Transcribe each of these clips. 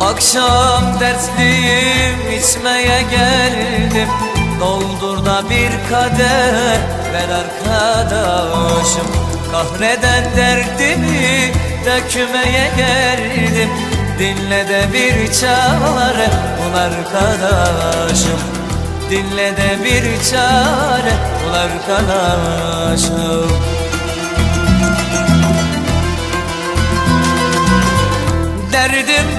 Akşam dertliyim içmeye geldim. Doldur da bir kadeh ver arkadaşım. Kahreden derdimi dökmeye geldim. Dinle de bir çare bul arkadaşım. Dinle de bir çare bul arkadaşım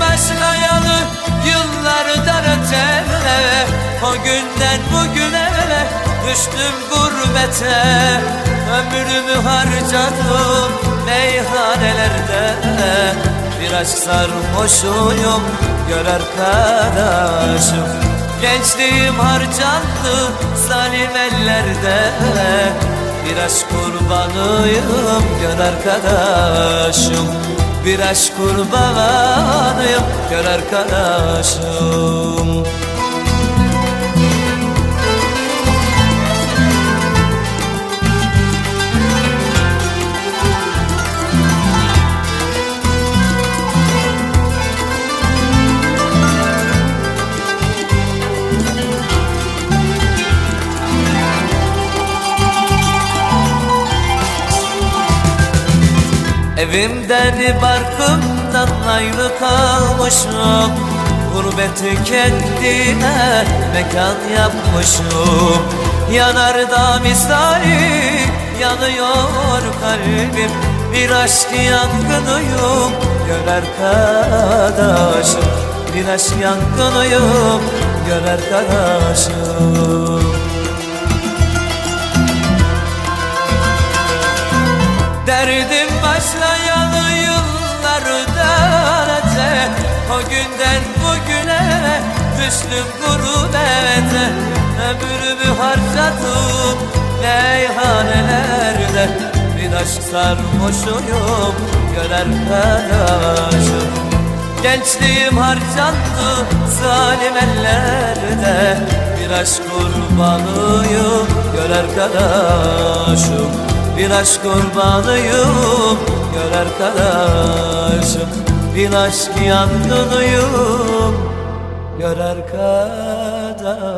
Derdim başlayalı yıllardan öte O günden bugüne düştüm gurbete. Ömrümü harcadım meyhanelerde Bir aşk sarhoşuyum gör arkadaşım. Gençliğim harcandı zalim ellerde Bir aşk kurbanıyım gör arkadaşım bir aşk kurbanıyım gör arkadaşım Evimden barkımdan ayrı kalmışım. Gurbeti kendime mekan yapmışım. Yanarda misali yanıyor kalbim. Bir aşk yangınıyım gör arkadaşım Bir aşk yangınıyım gör arkadaşım başlayalı yıllardan önce O günden bugüne düştüm gurbete Ömrümü harcadım. Meyhanelerde Bir aşk sarhoşuyum gör arkadaşım Gençliğim harcandı zalim ellerde Bir aşk kurbanıyım gör arkadaşım bir aşk kurbanıyım gör arkadaşım. Bir aşk yangınıyım gör arkadaşım